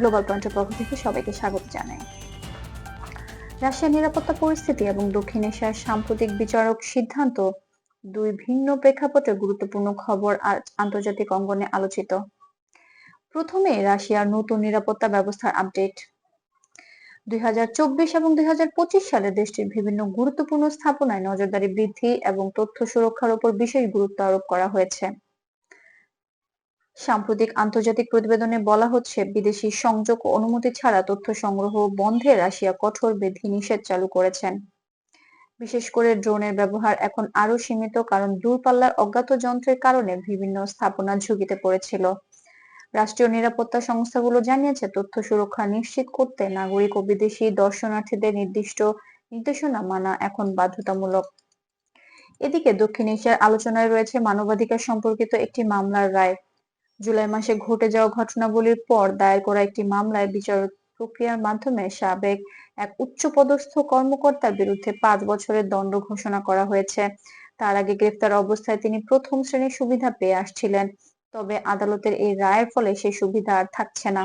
Global পয়েন্টের পক্ষ থেকে সবাইকে স্বাগত জানাই। রাশিয়ার নিরাপত্তা পরিস্থিতি এবং দক্ষিণ এশিয়ার সাম্প্রতিক বিচারক সিদ্ধান্ত দুই ভিন্ন প্রেক্ষাপটে গুরুত্বপূর্ণ খবর আন্তর্জাতিক অঙ্গনে আলোচিত। প্রথমে রাশিয়ার নতুন নিরাপত্তা ব্যবস্থার আপডেট। দুই হাজার চব্বিশ এবং দুই হাজার পঁচিশ সালে দেশটির বিভিন্ন গুরুত্বপূর্ণ স্থাপনায় নজরদারি বৃদ্ধি এবং তথ্য সুরক্ষার উপর বিশেষ গুরুত্ব আরোপ করা হয়েছে। সাম্প্রতিক আন্তর্জাতিক প্রতিবেদনে বলা হচ্ছে, বিদেশি সংযোগ অনুমতি ছাড়া তথ্য সংগ্রহ বন্ধে রাশিয়া কঠোর বিধি নিষেধ চালু করেছেন। বিশেষ করে ড্রোনের ব্যবহার এখন আরও সীমিত কারণ দূরপাল্লার অজ্ঞাত যন্ত্রের কারণে বিভিন্ন স্থাপনা ঝুঁকিতে পড়েছিল। রাষ্ট্রীয় নিরাপত্তা সংস্থাগুলো জানিয়েছে, তথ্য সুরক্ষা নিশ্চিত করতে নাগরিক ও বিদেশি দর্শনার্থীদের নির্দিষ্ট নির্দেশনা মানা এখন বাধ্যতামূলক। এদিকে দক্ষিণ এশিয়ার আলোচনায় রয়েছে মানবাধিকার সম্পর্কিত একটি মামলার রায়। জুলাই মাসে ঘটে যাওয়া ঘটনাবলীর পর দায়ের করা একটি মামলায় বিচার প্রক্রিয়ার মাধ্যমে সাবেক এক উচ্চপদস্থ কর্মকর্তার বিরুদ্ধে পাঁচ বছরের দণ্ড ঘোষণা করা হয়েছে। তার আগে গ্রেফতার অবস্থায় তিনি প্রথম শ্রেণির সুবিধা পেয়ে আসছিলেন, তবে আদালতের এই রায়ের ফলে সেই সুবিধা আর থাকছে না।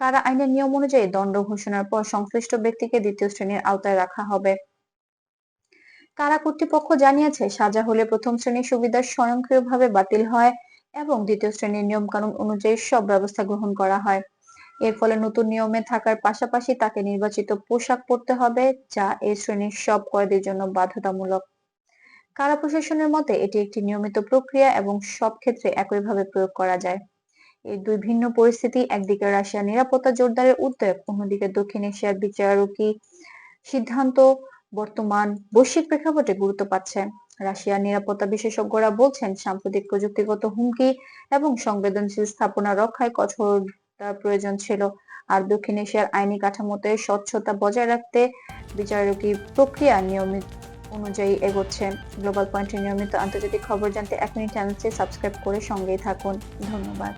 কারা আইনের নিয়ম অনুযায়ী দণ্ড ঘোষণার পর সংশ্লিষ্ট ব্যক্তিকে দ্বিতীয় শ্রেণির আওতায় রাখা হবে? কারা কর্তৃপক্ষ জানিয়েছে, সাজা হলে প্রথম শ্রেণির সুবিধা স্বয়ংক্রিয়ভাবে বাতিল হয়? এবং দ্বিতীয় শ্রেণির নিয়মকানুন অনুযায়ী সব ব্যবস্থা গ্রহণ করা হয়। এর ফলে নতুন নিয়মে থাকার পাশাপাশি তাকে নির্বাচিত পোশাক পরতে হবে, যা এই শ্রেণির সব কয়েদির জন্য বাধ্যতামূলক। কারা প্রশাসনের মতে, এটি একটি নিয়মিত প্রক্রিয়া এবং সব ক্ষেত্রে একইভাবে প্রয়োগ করা যায়। এই দুই ভিন্ন পরিস্থিতি, একদিকে রাশিয়ার নিরাপত্তা জোরদারের উদ্যোগ অন্যদিকে দক্ষিণ এশিয়ার বিচারকী সিদ্ধান্ত বর্তমান বৈশ্বিক প্রেক্ষাপটে গুরুত্ব পাচ্ছে। রাশিয়ার নিরাপত্তা বিশেষজ্ঞরা বলছেন, সাম্প্রতিক প্রযুক্তিগত হুমকি এবং সংবেদনশীল স্থাপনা রক্ষায় কঠোরতার প্রয়োজন ছিল। আর দক্ষিণ এশিয়ার আইনি কাঠামোতে স্বচ্ছতা বজায় রাখতে বিচারকী প্রক্রিয়া নিয়মিত অনুযায়ী এগোচ্ছে। গ্লোবাল পয়েন্টের নিয়মিত আন্তর্জাতিক খবর জানতে এখনই চ্যানেলটি সাবস্ক্রাইব করে সঙ্গেই থাকুন। ধন্যবাদ।